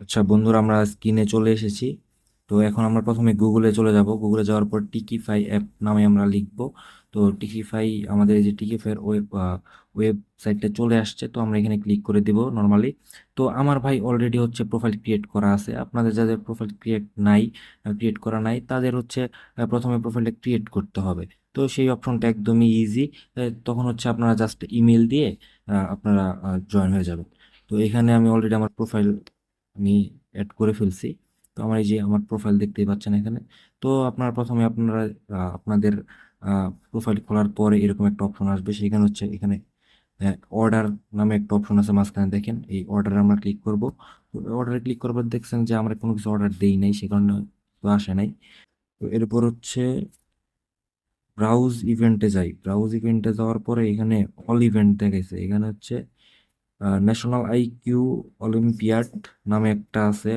আচ্ছা বন্ধুরা, আমরা স্ক্রিনে চলে এসেছি। তো এখন আমরা প্রথমে গুগলে চলে যাব। গুগলে যাওয়ার পর টিকিফাই অ্যাপ নামে আমরা লিখব। তো টিকিফাই আমাদের এই যে টিকিফাইয়ের ওয়েব ওয়েবসাইটটা চলে আসছে, তো আমরা এখানে ক্লিক করে দিব নর্মালি তো আমার ভাই অলরেডি হচ্ছে প্রোফাইল ক্রিয়েট করা আছে। আপনাদের যাদের প্রোফাইল ক্রিয়েট নাই ক্রিয়েট করা নাই, তাদের হচ্ছে প্রথমে প্রোফাইলটা ক্রিয়েট করতে হবে। তো সেই অপশনটা একদমই ইজি তখন হচ্ছে আপনারা জাস্ট ইমেল দিয়ে আপনারা জয়েন হয়ে যাবেন। তো এখানে আমি অলরেডি আমার প্রোফাইল আমি অ্যাড করে ফেলছি। তো আমার এই যে আমার প্রোফাইল দেখতেই পাচ্ছেন এখানে। তো আপনারা প্রথমে আপনারা আপনাদের প্রোফাইল খোলার পরে এরকম একটা অপশন আসবে। সেখানে হচ্ছে এখানে অর্ডার নামে একটা অপশন আছে মাঝখানে দেখেন। এই অর্ডারে আমরা ক্লিক করব। অর্ডারে ক্লিক করার পর দেখছেন যে আমরা কোনো কিছু অর্ডার দেই নাই, সে কারণে তো আসে নাই। তো এরপর হচ্ছে ব্রাউজ ইভেন্টে যাই। ব্রাউজ ইভেন্টে যাওয়ার পরে এখানে অল ইভেন্ট দেখাইছে। এখানে হচ্ছে ন্যাশনাল আইকিউ অলিম্পিয়াড নামে একটা আছে।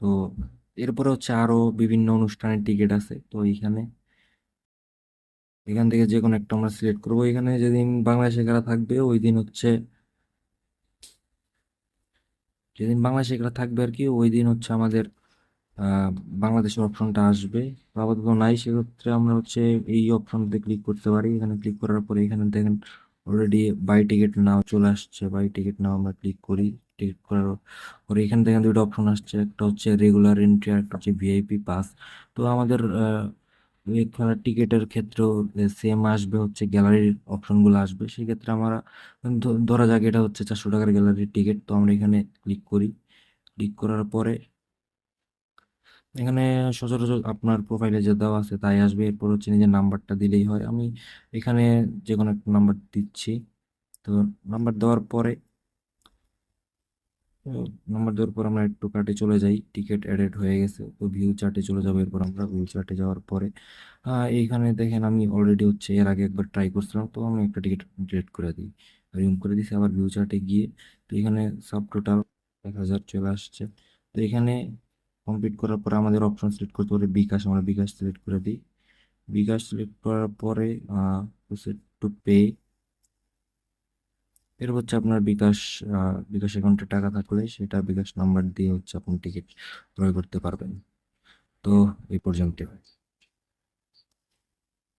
তো এরপরে হচ্ছে আরও বিভিন্ন অনুষ্ঠানের টিকিট আছে। তো এইখানে, এখান থেকে যে কোনো একটা আমরা সিলেক্ট করব। এখানে যেদিন বাংলাদেশে খেলা থাকবে, ওই দিন হচ্ছে, যেদিন বাংলাদেশে খেলা থাকবে আর কি, ওই দিন হচ্ছে আমাদের বাংলাদেশের অপশনটা আসবে। আপাতত নাই, সেক্ষেত্রে আমরা হচ্ছে এই অপশনতে ক্লিক করতে পারি। এখানে ক্লিক করার পরে এখানে দেখেন অলরেডি বাই টিকিট নাও চলে আসছে। বাই টিকিট নাও আমরা ক্লিক করি। টিকিট করার পরে এখানে দেখেন দুটো অপশন আসছে। একটা হচ্ছে রেগুলার এন্ট্রি আর একটা হচ্ছে ভিআইপি পাস তো আমাদের খেলার টিকিটের ক্ষেত্রেও সেম আসবে হচ্ছে গ্যালারির অপশনগুলো আসবে। সেক্ষেত্রে আমরা ধরা যাক এটা হচ্ছে চারশো টাকার গ্যালারির টিকিট তো আমরা এখানে ক্লিক করি। ক্লিক করার পরে এখানে সচরাচর আপনার প্রোফাইলে যে দেওয়া আছে তাই আসবে। এরপর হচ্ছে নিজের নাম্বারটা দিলেই হয়। আমি এখানে যে কোনো একটা নাম্বার দিচ্ছি। তো নাম্বার দেওয়ার পরে নাম্বার দেওয়ার পর আমরা একটু কার্টে চলে যাই। টিকিট অ্যাডেড হয়ে গেছে। তো ভিউ চার্টে চলে যাব। এরপর আমরা ভিউ চার্টে যাওয়ার পরে এইখানে দেখেন আমি অলরেডি হচ্ছে এর আগে একবার ট্রাই করছিলাম। তো আমি একটা টিকিট ডিলিট করে দিই। রিমুভ করে দিছি আবার ভিউ চার্টে গিয়ে। তো এখানে সাব টোটাল এক হাজার চলে আসছে। তো এখানে কমপ্লিট করার পরে আমাদের অপশন সিলেক্ট করতে পারে বিকাশ, আমরা বিকাশ সিলেক্ট করে দিই। বিকাশ সিলেক্ট করার পরে টু পে এর হচ্ছে আপনার বিকাশ বিকাশ অ্যাকাউন্টে টাকা থাকলে সেটা বিকাশ নাম্বার দিয়ে হচ্ছে আপনি টিকিট ক্রয় করতে পারবেন। তো, এই পর্যন্ত